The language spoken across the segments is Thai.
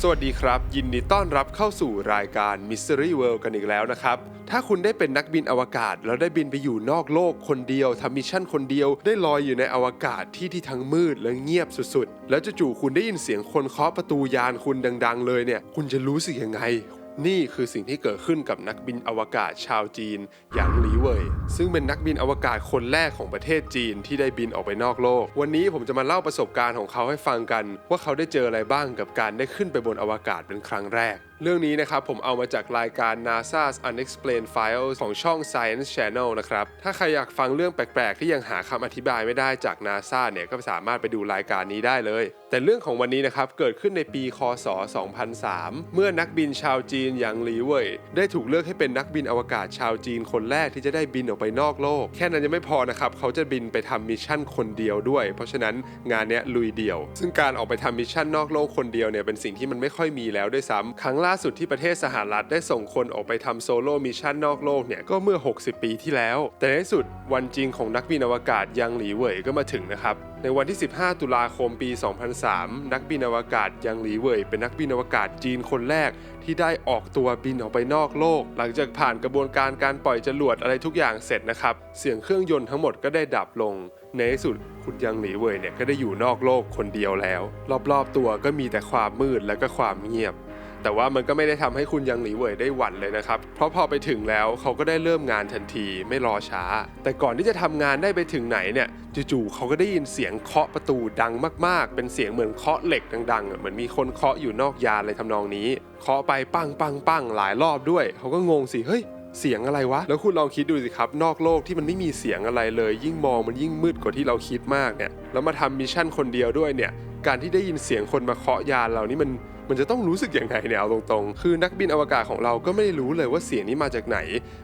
สวัสดีครับ ยินดีต้อนรับเข้าสู่รายการ Mystery World กันอีกแล้วนะครับ ถ้าคุณได้เป็นนักบินอวกาศ แล้วได้บินไปอยู่นอกโลกคนเดียวทำมิชชั่นคนเดียว ได้ลอยอยู่ในอวกาศที่ที่ทั้งมืดและเงียบสุดๆ แล้วจู่ๆคุณได้ยินเสียงคนเคาะประตูยานคุณดัง ๆ เลยเนี่ย คุณจะรู้สึกยังไง นี่คือสิ่งที่เกิดขึ้นกับนักบินอวกาศชาวจีนหยางหลีเว่ย ซึ่งเป็นนักบินอวกาศคนแรกของประเทศจีนที่ได้บินออกไปนอกโลก วันนี้ผมจะมาเล่าประสบการณ์ของเขาให้ฟังกัน ว่าเขาได้เจออะไรบ้างกับการได้ขึ้นไปบนอวกาศเป็นครั้งแรกเรื่องนี้นะครับผมเอามาจากรายการ NASA's Unexplained Files ของช่อง Science Channel นะครับ ถ้าใครอยากฟังเรื่องแปลก ๆ ที่ยังหาคำอธิบายไม่ได้จาก NASA เนี่ยก็สามารถไปดูรายการนี้ได้เลย แต่เรื่องของวันนี้นะครับ เกิดขึ้นในปี คศ 2003 เมื่อนักบินชาวจีนหยางหลีเว่ยได้ถูกเลือกให้เป็นนักบินอวกาศชาวจีนคนแรกที่จะได้บินออกไปนอกโลก แค่นั้นยังไม่พอนะครับเขาจะบินไปทำมิชชั่นคนเดียวด้วย เพราะฉะนั้นงานเนี้ยลุยเดี่ยว ซึ่งการออกไปทำมิชชั่นนอกโลกคนเดียวเนี่ยเป็นสิ่งที่มันไม่ค่อยมีแล้วด้วยซ้ำครั้งล่าสุดที่ประเทศสหรัฐได้ส่งคนออกไปทำโซโล่มิชชั่นนอกโลกเนี่ยก็เมื่อ 60 ปีที่แล้ว แต่ในที่สุดวันจริงของนักบินอวกาศยังหลีเหวยก็มาถึงนะครับในวันที่ 15 ตุลาคมปี 2003 นักบินอวกาศยังหลีเหวยเป็นนักบินอวกาศจีนคนแรก ที่ได้ออกตัวบินออกไปนอกโลก หลังจากผ่านกระบวนการการปล่อยจรวดอะไรทุกอย่างเสร็จนะครับ เสียงเครื่องยนต์ทั้งหมดก็ได้ดับลง ในที่สุดคุณยังหลีเว่ยเนี่ยก็ได้อยู่นอกโลกคนเดียวแล้ว รอบๆตัวก็มีแต่ความมืดและก็ความเงียบ แต่ว่ามันก็ไม่ได้ทำให้คุณยังหลีเหวยได้หวั่นเลยนะครับ เพราะพอไปถึงแล้วเขาก็ได้เริ่มงานทันทีไม่รอช้า แต่ก่อนที่จะทำงานได้ไปถึงไหนเนี่ยจู่ๆเขาก็ได้ยินเสียงเคาะประตูดังมากๆ เป็นเสียงเหมือนเคาะเหล็กดังๆเหมือนมีคนเคาะอยู่นอกยานเลยทำนองนี้เคาะไปปังปังปังหลายรอบด้วย เขาก็งงสิเฮ้ยเสียงอะไรวะ แล้วคุณลองคิดดูสิครับ นอกโลกที่มันไม่มีเสียงอะไรเลย ยิ่งมองมันยิ่งมืดกว่าที่เราคิดมากเนี่ย แล้วมาทำมิชชั่นคนเดียวด้วยเนี่ย การที่ได้ยินเสียงคนมาเคาะยานเรานี่มัน มันจะต้องรู้สึกอยังไงเนี่ยเอาตรงๆ คือนักบินอวกาศของเราก็ไม่ได้รู้เลยว่าเสียงนี้มาจากไหน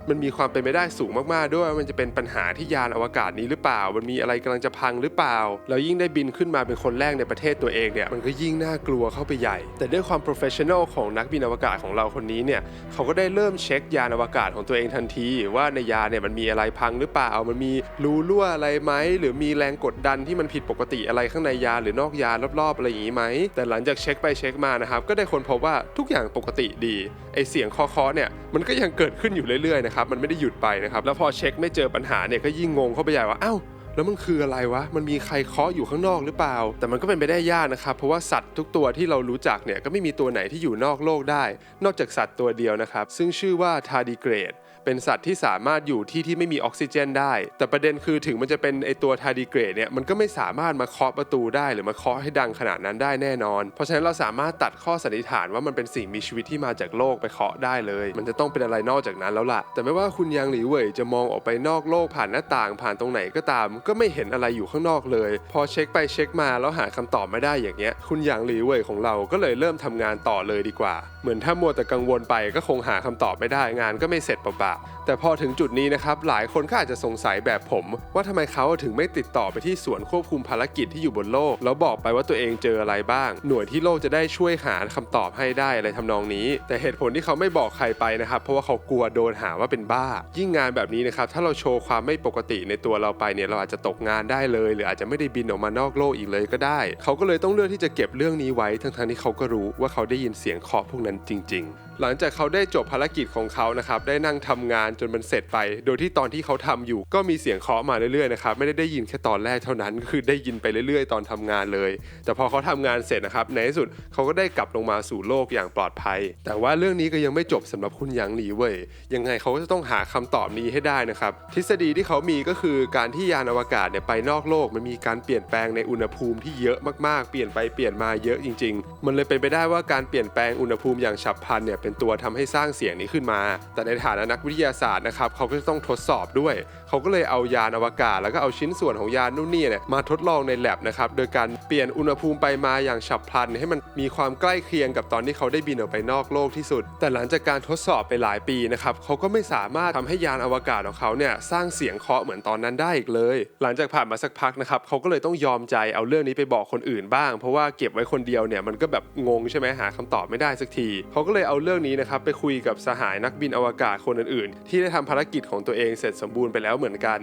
มันมีความเป็นไปได้สูงมากๆ ด้วยว่ามันจะเป็นปัญหาที่ยานอวกาศนี้หรือเปล่า มันมีอะไรกำลังจะพังหรือเปล่า แล้วยิ่งได้บินขึ้นมาเป็นคนแรกในประเทศตัวเองเนี่ย มันก็ยิ่งน่ากลัวเข้าไปใหญ่ แต่ด้วยความ professional ของนักบินอวกาศของเราคนนี้เนี่ย เขาก็ได้เริ่มเช็คยานอวกาศของตัวเองทันที ว่าในยานเนี่ยมันมีอะไรพังหรือเปล่า มันมีรูรั่วอะไรไหม หรือมีแรงกดดันที่มันผิดปกติอะไรข้างในยานหรือนอกยานรอบๆอะไรอย่างนี้ไหม แต่หลังจากเช็คไปเช็คมานะครับก็ได้คนพบว่าทุกอย่างปกติดีไอเสียงเคาะเนี่ยมันก็ยังเกิดขึ้นอยู่เรื่อยๆนะครับมันไม่ได้หยุดไปนะครับแล้วพอเช็คไม่เจอปัญหาเนี่ยก็ยิ่งงงเข้าไปใหญ่ว่าอ้าวแล้วมันคืออะไรวะ มันมีใครเคาะอยู่ข้างนอกหรือเปล่า แต่มันก็เป็นไปได้ยากนะครับ เพราะว่าสัตว์ทุกตัวที่เรารู้จักเนี่ยก็ไม่มีตัวไหนที่อยู่นอกโลกได้ นอกจากสัตว์ตัวเดียวนะครับ ซึ่งชื่อว่าทาร์ดิเกรด เป็นสัตว์ที่สามารถอยู่ที่ที่ไม่มีออกซิเจนได้ แต่ประเด็นคือถึงมันจะเป็นไอตัวทาร์ดิเกรดเนี่ยมันก็ไม่สามารถมาเคาะประตูได้หรือมาเคาะให้ดังขนาดนั้นได้แน่นอน เพราะฉะนั้นเราสามารถตัดข้อสันนิษฐานว่ามันเป็นสิ่งมีชีวิตที่มาจากโลกไปเคาะได้เลย มันจะต้องเป็นอะไรนอกจากนั้นแล้วล่ะ แต่ไม่ว่าคุณยังหลีเหวยจะมองออกไปนอกโลกผ่านหน้าต่างผ่านตรงไหนก็ตาม ก็ไม่เห็นอะไรอยู่ข้างนอกเลย พอเช็คไปเช็คมาแล้วหาคำตอบไม่ได้อย่างเงี้ย คุณยางหลีเหวยของเราก็เลยเริ่มทำงานต่อเลยดีกว่า เหมือนถ้ามัวแต่กังวลไปก็คงหาคำตอบไม่ได้งานก็ไม่เสร็จเปล่าแต่พอถึงจุดนี้นะครับหลายคนก็อาจจะสงสัยแบบผม ว่าทำไมเขาถึงไม่ติดต่อไปที่ส่วนควบคุมภารกิจที่อยู่บนโลก แล้วบอกไปว่าตัวเองเจออะไรบ้าง หน่วยที่โลกจะได้ช่วยหาคำตอบให้ได้อะไรทำนองนี้ แต่เหตุผลที่เขาไม่บอกใครไปนะครับเพราะว่าเขากลัวโดนหาว่าเป็นบ้า ยิ่งงานแบบนี้นะครับถ้าเราโชว์ความไม่ปกติในตัวเราไปเนี่ยเราอาจจะตกงานได้เลย หรืออาจจะไม่ได้บินออกมานอกโลกอีกเลยก็ได้ เขาก็เลยต้องเลือกที่จะเก็บเรื่องนี้ไว้ทั้งๆที่เขาก็รู้ว่าเขาได้ยินเสียงเคาะพวกนั้นจริง ๆ หลังจากเขาได้จบภารกิจของเขานะครับได้นั่งทำงานจนมันเสร็จไป โดยที่ตอนที่เขาทำอยู่ก็มีเสียงเคาะมาเรื่อยๆนะครับไม่ได้ได้ยินแค่ตอนแรกเท่านั้น คือได้ยินไปเรื่อยๆ ตอนทำงานเลย แต่พอเขาทำงานเสร็จนะครับในที่สุดเขาก็ได้กลับลงมาสู่โลกอย่างปลอดภัย แต่ว่าเรื่องนี้ก็ยังไม่จบสำหรับคุณหยางหลีเว่ยยังไงเขาก็จะต้องหาคำตอบนี้ให้ได้นะครับทฤษฎีที่เขามีก็คือการที่ยานอวกาศเนี่ยไปนอกโลกมันมีการเปลี่ยนแปลงในอุณหภูมิที่เยอะมากๆ เปลี่ยนไปเปลี่ยนมาเยอะจริง ๆ มันเลยเป็นไปได้ว่าการเปลี่ยนแปลงอุณหภูมิอย่างฉับพลันเนี่ยเป็นตัวทำให้สร้างเสียงนี้ขึ้นมา แต่ในฐานะนักวิทยาศาสตร์นะครับเขาก็จะต้องทดสอบด้วย เขาก็เลยเอายานอวกาศ แล้วก็เอาชิ้นส่วนของยานนู่นนี่เนี่ยมาทดลองในแลบนะครับโดยการเปลี่ยนอุณหภูมิไปมาอย่างฉับพลัน ให้มันมีความใกล้เคียงกับตอนที่เขาได้บินออกไปนอกโลกที่สุด แต่หลังจากการทดสอบไปหลายปีนะครับเขาก็ไม่สามารถทำให้ยานอวกาศของเขาเนี่ยสร้างเสียงเคาะเหมือนตอนนั้นได้อีกเลย หลังจากผ่านมาสักพักนะครับเขาก็เลยต้องยอมใจเอาเรื่องนี้ไปบอกคนอื่นบ้าง เพราะว่าเก็บไว้คนเดียวเนี่ยมันก็แบบงงใช่ไหมหาคำตอบไม่ได้สักทีเขาก็เลยเอาเรื่องนี้นะครับไปคุยกับสหายนักบินอวกาศคนอื่นๆ ที่ได้ทำภารกิจของตัวเองเสร็จสมบูรณ์ไปแล้วเหมือนกัน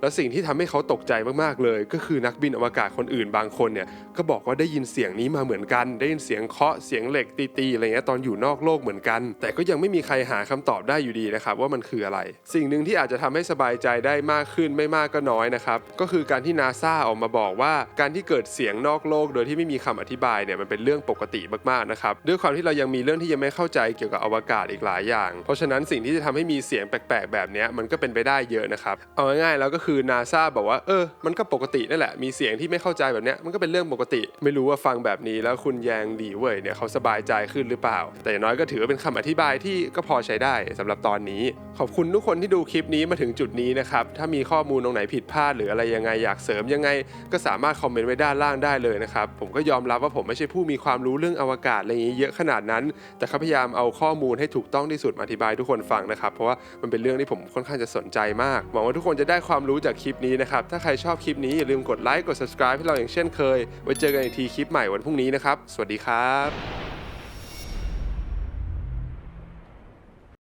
แล้วสิ่งที่ทำให้เขาตกใจมากๆเลย ก็คือนักบินอวกาศคนอื่นบางคนเนี่ยก็บอกว่าได้ยินเสียงนี้มาเหมือนกัน ได้ยินเสียงเคาะเสียงเหล็กตีๆอะไรเงี้ยตอนอยู่นอกโลกเหมือนกัน แต่ก็ยังไม่มีใครหาคำตอบได้อยู่ดีนะครับว่ามันคืออะไร สิ่งหนึ่งที่อาจจะทำให้สบายใจได้มากขึ้นไม่มากก็น้อยนะครับก็คือการที่นาซาออกมาบอกว่าการที่เกิดเสียงนอกโลก โดยที่ไม่มีคำอธิบายเนี่ยมันเป็นเรื่องปกติมากๆนะครับด้วยความที่เรายังมีเรื่องที่ยังไม่เข้าใจเกี่ยวกับอวกาศอีกหลายอย่าง เพราะฉะนั้นสิ่งที่จะทำให้มีเสียงแปลกๆแบบนี้มันก็เป็นไปได้เยอะนะครับเอาง่ายๆแล้วก็คคือนาซาบอกว่าเออมันก็ปกตินั่นแหละมีเสียงที่ไม่เข้าใจแบบเนี้ยมันก็เป็นเรื่องปกติ ไม่รู้ว่าฟังแบบนี้แล้วคุณแยงดีเว่ยเนี่ยเขาสบายใจขึ้นหรือเปล่า แต่อย่างน้อยก็ถือว่าเป็นคำอธิบายที่ก็พอใช้ได้สำหรับตอนนี้ ขอบคุณทุกคนที่ดูคลิปนี้มาถึงจุดนี้นะครับถ้ามีข้อมูลตรงไหนผิดพลาดหรืออะไรยังไงอยากเสริมยังไง ก็สามารถคอมเมนต์ไว้ด้านล่างได้เลยนะครับผมก็ยอมรับว่าผมไม่ใช่ผู้มีความรู้เรื่องอวกาศอะไรอย่างนี้เยอะขนาดนั้น แต่เขาพยายามเอาข้อมูลให้ถูกต้องที่สุดมาอธิบายทุกคนฟังนะครับเพราะว่ามันเป็นเรื่องที่ผมค่อนข้างจะสนใจมากหวังว่าทุกคนจะได้ความรู้จากคลิปนี้นะครับ ถ้าใครชอบคลิปนี้อย่าลืมกดไลค์กด subscribe ให้เราอย่างเช่นเคย ไว้เจอกันอีกทีคลิปใหม่วันพรุ่งนี้นะครับ สวัสดีครับ